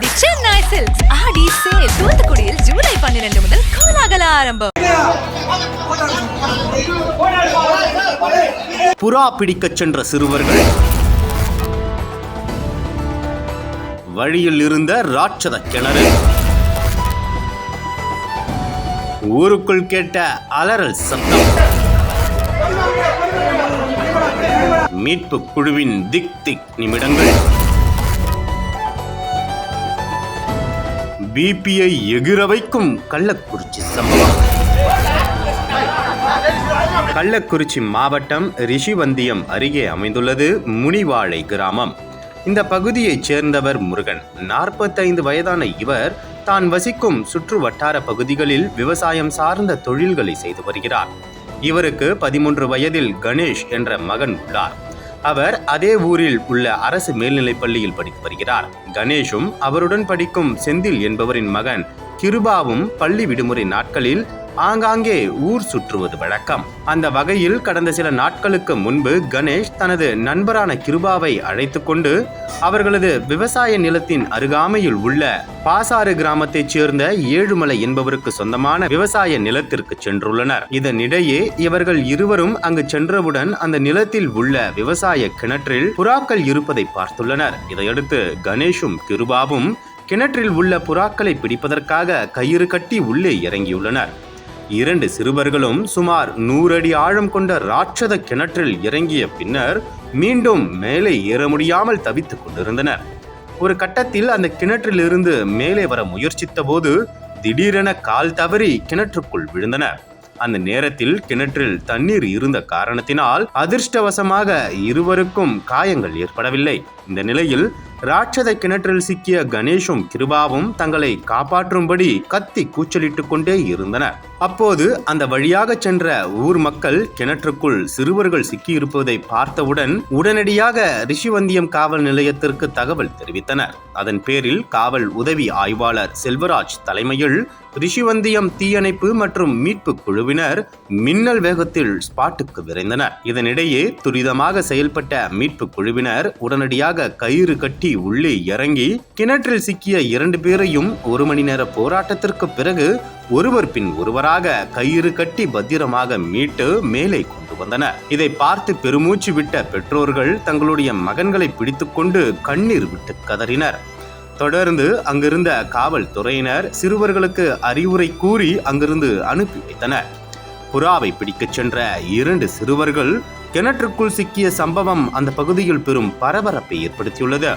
The Chennai silks Aadi sale தூத்துக்குடியில் July பன்னிரண்டு முதல் கோலாகல ஆரம்பம் புறா பிடிக்கச் சென்ற சிறுவர்கள் வழியில் இருந்த ராட்சத கிணறு ஊருக்குள் கேட்ட அலறல் சத்தம் மீட்பு குழுவின் திக் திக் நிமிடங்கள் பிபிஐ எகிர வைக்கும் கள்ளக்குறிச்சி சம்பவம். கள்ளக்குறிச்சி மாவட்டம் ரிஷிவந்தியம் அருகே அமைந்துள்ளது முனிவாழை கிராமம். இந்த பகுதியைச் சேர்ந்தவர் முருகன். நாற்பத்தைந்து வயதான இவர் தான் வசிக்கும் சுற்று வட்டார பகுதிகளில் விவசாயம் சார்ந்த தொழில்களை செய்து வருகிறார். இவருக்கு பதிமூன்று வயதில் கணேஷ் என்ற மகன் உள்ளார். அவர் அதே ஊரில் உள்ள அரசு மேல்நிலைப் பள்ளியில் படித்து வருகிறார். கணேஷும் அவருடன் படிக்கும் செந்தில் என்பவரின் மகன் கிருபாவும் பள்ளி விடுமுறை நாட்களில் ஆங்காங்கே ஊர் சுற்றுவது வழக்கம். அந்த வகையில் கடந்த சில நாட்களுக்கு முன்பு கணேஷ் தனது நண்பரான கிருபாவை அழைத்து கொண்டு அவர்களது விவசாய நிலத்தின் அருகாமையில் உள்ள பாசாறு கிராமத்தைச் சேர்ந்த ஏழுமலை என்பவருக்கு சொந்தமான விவசாய நிலத்திற்கு சென்றுள்ளனர். இதனிடையே இவர்கள் இருவரும் அங்கு சென்றவுடன் அந்த நிலத்தில் உள்ள விவசாய கிணற்றில் புறாக்கள் இருப்பதை பார்த்துள்ளனர். இதையடுத்து கணேஷும் கிருபாவும் கிணற்றில் உள்ள புறாக்களை பிடிப்பதற்காக கயிறு கட்டி உள்ளே இறங்கியுள்ளனர். இரண்டு சிறுவர்களும் சுமார் நூறு அடி ஆழம் கொண்ட ராட்சத கிணற்றில் இறங்கிய பின்னர் மீண்டும் மேலே ஏற முடியாமல் தவித்துக் கொண்டிருந்தனர். ஒரு கட்டத்தில் அந்த கிணற்றிலிருந்து மேலே வர முயற்சித்த போது திடீரென கால் தவறி கிணற்றுக்குள் விழுந்தனர். அந்த நேரத்தில் கிணற்றில் தண்ணீர் இருந்த காரணத்தினால் அதிர்ஷ்டவசமாக இருவருக்கும் காயங்கள் ஏற்படவில்லை. இந்த நிலையில் ராட்சத கிணற்றில் சிக்கிய கணேஷும் கிருபாவும் தங்களை காப்பாற்றும்படி கத்தி கூச்சலிட்டுக் கொண்டே இருந்தனர். அப்போது அந்த வழியாக சென்ற ஊர் மக்கள் கிணற்றுக்குள் சிறுவர்கள் சிக்கியிருப்பதை பார்த்தவுடன் உடனடியாக ரிஷிவந்தியம் காவல் நிலையத்திற்கு தகவல் தெரிவித்தனர். அதன் பேரில் காவல் உதவி ஆய்வாளர் செல்வராஜ் தலைமையில் ரிஷிவந்தியம் தீயணைப்பு மற்றும் மீட்பு குழுவினர் மின்னல் வேகத்தில் ஸ்பாட்டுக்கு விரைந்தனர். இதனிடையே துரிதமாக செயல்பட்ட மீட்பு குழுவினர் உடனடியாக கயிறு கட்டி உள்ளே இறங்கி கிணற்றில் சிக்கிய இரண்டு பேரையும் ஒரு மணி நேர போராட்டத்திற்கு பிறகு ஒருவர் பின் ஒருவராக கயிறு கட்டி பத்திரமாக மீட்டு மேலே கொண்டு வந்தனர். இதை பார்த்து பெருமூச்சு விட்ட பெற்றோர்கள் தங்களுடைய மகன்களை பிடித்துக்கொண்டு கண்ணீர் விட்டு கதறினர். தொடர்ந்து அங்கிருந்த காவல்துறையினர் சிறுவர்களுக்கு அறிவுரை கூறி அங்கிருந்து அனுப்பி வைத்தனர். புறாவை பிடிக்கச் சென்ற இரண்டு சிறுவர்கள் கிணற்றுக்குள் சிக்கிய சம்பவம் அந்த பகுதியில் பெரும் பரபரப்பை ஏற்படுத்தியுள்ளது.